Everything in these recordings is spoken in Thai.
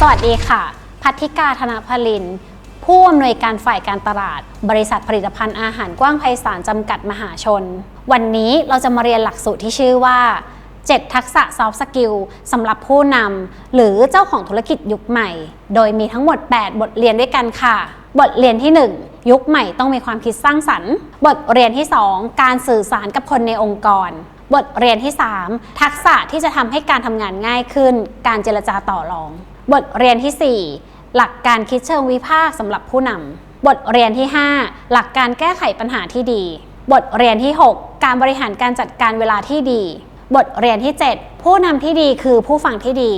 สวัสดีค่ะ พัทธิกาธนพลิน ผู้อำนวยการฝ่ายการตลาด บริษัทผลิตภัณฑ์อาหารกว้างไพศาลจำกัดมหาชน วันนี้เราจะมาเรียนหลักสูตรที่ชื่อว่า 7 ทักษะซอฟต์สกิลสำหรับผู้นำหรือเจ้าของธุรกิจยุคใหม่ โดยมีทั้งหมด 8 บทเรียนด้วยกันค่ะ บทเรียนที่ 1 ยุคใหม่ต้องมีความคิดสร้างสรรค์ บทเรียนที่ 2 การสื่อสารกับคนในองค์กรบทเรียนที่ 3 ทักษะที่จะทำให้การทำงานง่ายขึ้น การเจรจาต่อรอง บทเรียนที่ 4 หลักการคิดเชิงวิพากษ์สำหรับผู้นำบทเรียนที่ 5 หลักการแก้ไขปัญหาที่ดี บทเรียนที่ 6 การบริหารการจัดการเวลาที่ดี บทเรียนที่ 7 ผู้นำที่ดีคือผู้ฟังที่ดี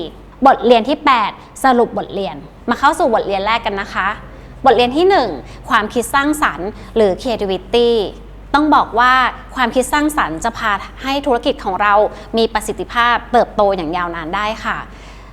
บทเรียนที่ 8 สรุปบทเรียน มาเข้าสู่บทเรียนแรกกันนะคะ บทเรียนที่ 1 ความคิดสร้างสรรค์ หรือ creativity ต้องบอกว่าความคิดสร้างสรรค์จะพาให้ธุรกิจของเรามีประสิทธิภาพเติบโตอย่างยาวนานได้ค่ะ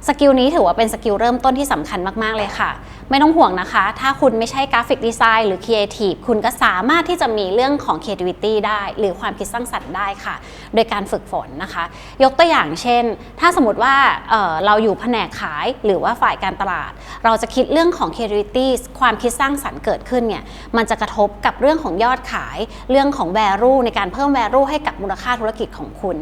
สกิลนี้ถือว่าเป็นสกิลเริ่มต้นที่สำคัญมากๆเลยค่ะ ไม่ต้องห่วงนะคะ ถ้าคุณไม่ใช่กราฟิกดีไซน์หรือครีเอทีฟคุณก็สามารถที่จะมีเรื่องของ creativity ได้ หรือความคิดสร้างสรรค์ได้ค่ะ โดยการฝึกฝนนะคะ ยกตัวอย่างเช่น ถ้าสมมติว่าเเราอยู่แผนกขายหรือว่าฝ่ายการตลาด เราจะคิดเรื่องของ creativity ความคิดสร้างสรรค์เกิดขึ้นเนี่ยมันจะกระทบกับเรื่องของยอดขาย เรื่องของ value ในการเพิ่ม value ให้กับมูลค่าธุรกิจของคุณ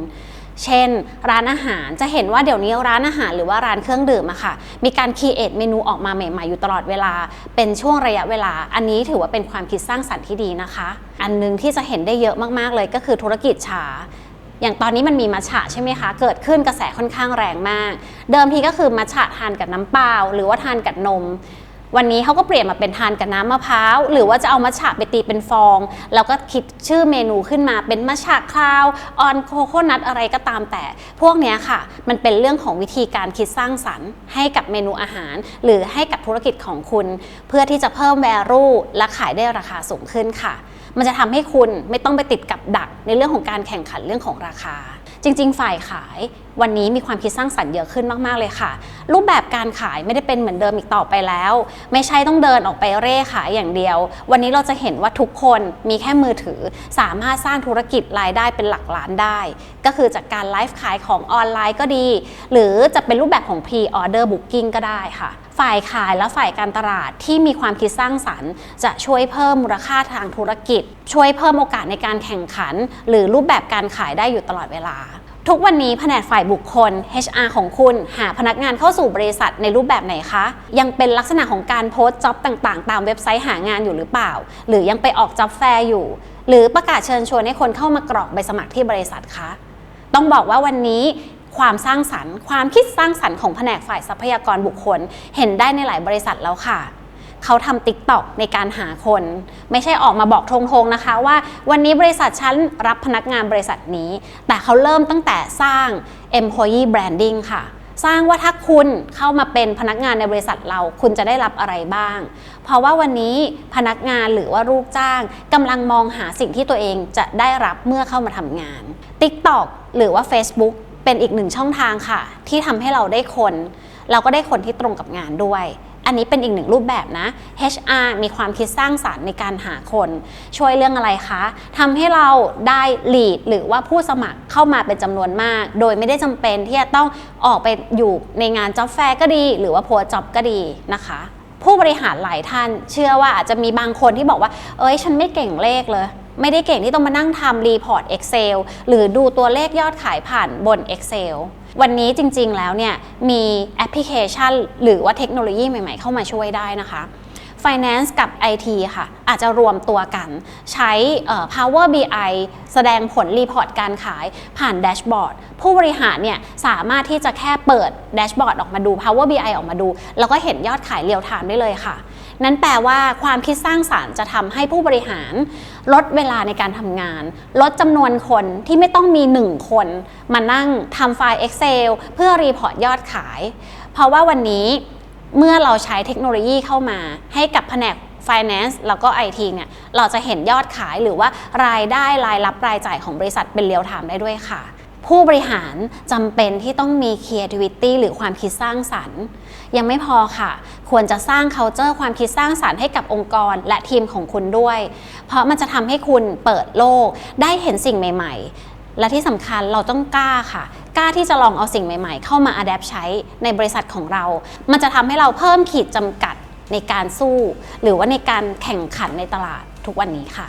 เช่น ร้านอาหารจะเห็นว่าเดี๋ยวนี้ร้านอาหารหรือว่าร้านเครื่องดื่มอะค่ะ มีการคีเอทเมนูออกมาใหม่ๆ อยู่ตลอดเวลา เป็นช่วงระยะเวลา อันนี้ถือว่าเป็นความคิดสร้างสรรค์ที่ดีนะคะ อันหนึงที่จะเห็นได้เยอะมากๆเลยก็คือธุรกิจชาอย่างตอนนี้มันมีมัชฉะใช่ไหมคะ เกิดขึ้นกระแสค่อนข้างแรงมาก เดิมทีก็คือมัชฉะทานกับน้ำเปล่า หรือว่าทานกับนม วันนี้เขาก็เปลี่ยนมาเป็นทานกับน้ำมะพร้าว หรือว่าจะเอามัชฉะไปตีเป็นฟอง แล้วก็คิดชื่อเมนูขึ้นมาเป็นมัชฉะคลาวออนโคโคนัทอะไรก็ตามแต่ พวกนี้ค่ะ มันเป็นเรื่องของวิธีการคิดสร้างสรรค์ ให้กับเมนูอาหาร หรือให้กับธุรกิจของคุณ เพื่อที่จะเพิ่ม value และขายได้ราคาสูงขึ้นค่ะมันจะทำให้คุณไม่ต้องไปติดกับดักในเรื่องของการแข่งขันเรื่องของราคา จริง ๆ ฝ่ายขาย วันนี้มีความคิดสร้างสรรค์เยอะขึ้นมาก ๆ เลยค่ะ รูปแบบการขายไม่ได้เป็นเหมือนเดิมอีกต่อไปแล้ว ไม่ใช่ต้องเดินออกไปเร่ขายอย่างเดียว วันนี้เราจะเห็นว่าทุกคนมีแค่มือถือ สามารถสร้างธุรกิจรายได้เป็นหลักล้านได้ ก็คือจากการไลฟ์ขายของออนไลน์ก็ดี หรือจะเป็นรูปแบบของ pre order booking ก็ได้ค่ะฝ่ายขายและฝ่ายการตลาดที่มีความคิดสร้างสรรค์ จะช่วยเพิ่มมูลค่าทางธุรกิจ ช่วยเพิ่มโอกาสในการแข่งขัน หรือรูปแบบการขายได้อยู่ตลอดเวลา ทุกวันนี้แผนกฝ่ายบุคคล HR ของคุณหาพนักงานเข้าสู่บริษัทในรูปแบบไหนคะ ยังเป็นลักษณะของการโพสต์จ็อบต่างๆ ตามเว็บไซต์หางานอยู่หรือเปล่า หรือยังไปออกจ็อบแฟร์อยู่ หรือประกาศเชิญชวนให้คนเข้ามากรอกใบสมัครที่บริษัทคะ ต้องบอกว่าวันนี้ความสร้างสรรค์ ความคิดสร้างสรรค์ของแผนกฝ่ายทรัพยากรบุคคล เห็นได้ในหลายบริษัทแล้วค่ะ เขาทำติ๊กต็อกในการหาคน ไม่ใช่ออกมาบอกทงๆนะคะ ว่าวันนี้บริษัทฉันรับพนักงานบริษัทนี้ แต่เขาเริ่มตั้งแต่สร้าง employee branding ค่ะสร้างว่าถ้าคุณเข้ามาเป็นพนักงานในบริษัทเราคุณจะได้รับอะไรบ้าง เพราะว่าวันนี้พนักงานหรือว่าลูกจ้างกำลังมองหาสิ่งที่ตัวเองจะได้รับเมื่อเข้ามาทำงาน TikTok หรือว่า Facebook เป็นอีกหนึ่งช่องทางค่ะ ที่ทำให้เราได้คน เราก็ได้คนที่ตรงกับงานด้วย อันนี้เป็นอีกหนึ่งรูปแบบนะ HR มีความคิดสร้างสารรค์ในการหาคน ช่วยเรื่องอะไรคะทำให้เราได้ lead หรือว่าผู้สมัครเข้ามาเป็นจำนวนมาก โดยไม่ได้จำเป็นที่จะต้องออกไปอยู่ในงาน job fair ก็ดี หรือว่าโพสจ็อบก็ดีนะคะผู้บริหารหลายท่านเชื่อว่าอาจจะมีบางคนที่บอกว่า เอ้ย ฉันไม่เก่งเลขเลย ไม่ได้เก่งที่ต้องมานั่งทำรีพอร์ต Excel หรือดูตัวเลขยอดขายผ่านบน Excel วันนี้จริงๆแล้วเนี่ยมีแอปพลิเคชัน หรือว่าเทคโนโลยีใหม่ๆ เข้ามาช่วยได้นะคะ Finance กับ IT ค่ะ อาจจะรวมตัวกัน ใช้ Power BI แสดงผลรีพอร์ตการขายผ่านแดชบอร์ดผู้บริหารเนี่ยสามารถที่จะแค่เปิดแดชบอร์ดออกมาดู Power BI ออกมาดู แล้วก็เห็นยอดขายเรียลไทม์ได้เลยค่ะ นั้นแปลว่าความคิดสร้างสารรค์จะทำให้ผู้บริหาร ลดเวลาในการทำงาน ลดจำนวนคนที่ไม่ต้องมี 1 คน มานั่งทำไฟล์ Excel เพื่อรีพอร์ตยอดขาย เพราะว่าวันนี้เมื่อเราใช้เทคโนโลยีเข้ามา ให้กับแผนก Finance แล้วก็ IT เนี่ย เราจะเห็นยอดขายหรือว่ารายได้รายรับรายจ่ายของบริษัทเป็นเรียลไทม์ได้ด้วยค่ะ ผู้บริหารจำเป็นที่ต้องมี creativity หรือความคิดสร้างสรรค์ ยังไม่พอค่ะ ควรจะสร้าง culture ความคิดสร้างสรรค์ให้กับองค์กรและทีมของคุณด้วย เพราะมันจะทำให้คุณเปิดโลก ได้เห็นสิ่งใหม่ ๆ และที่สำคัญเราต้องกล้าค่ะกล้าที่จะลองเอาสิ่งใหม่ ๆ เข้ามาอัดแอปใช้ในบริษัทของเรา มันจะทำให้เราเพิ่มขีดจำกัดในการสู้ หรือว่าในการแข่งขันในตลาดทุกวันนี้ค่ะ